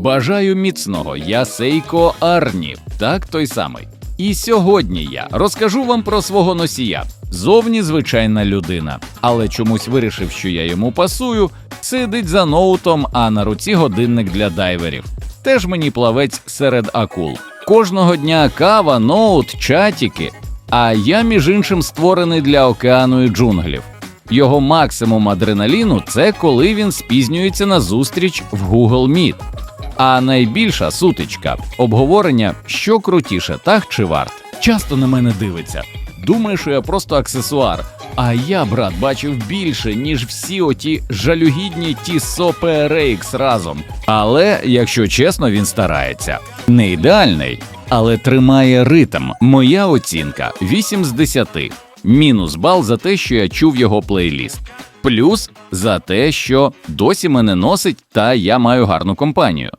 Бажаю міцного, я Сейко Арні, так той самий. І сьогодні я розкажу вам про свого носія. Зовні звичайна людина, але чомусь вирішив, що я йому пасую, сидить за ноутом, а на руці годинник для дайверів. Теж мені плавець серед акул. Кожного дня кава, ноут, чатіки. А я, між іншим, створений для океану і джунглів. Його максимум адреналіну це коли він спізнюється на зустріч в Google Meet. А найбільша сутичка обговорення, що крутіше, так чи варт. Часто на мене дивиться. Думає, що я просто аксесуар. А я, брат, бачив більше, ніж всі оті жалюгідні Тісо PRX разом. Але, якщо чесно, він старається. Не ідеальний, але тримає ритм. Моя оцінка 8 з 10. Мінус бал за те, що я чув його плейліст. Плюс за те, що досі мене носить, та я маю гарну компанію.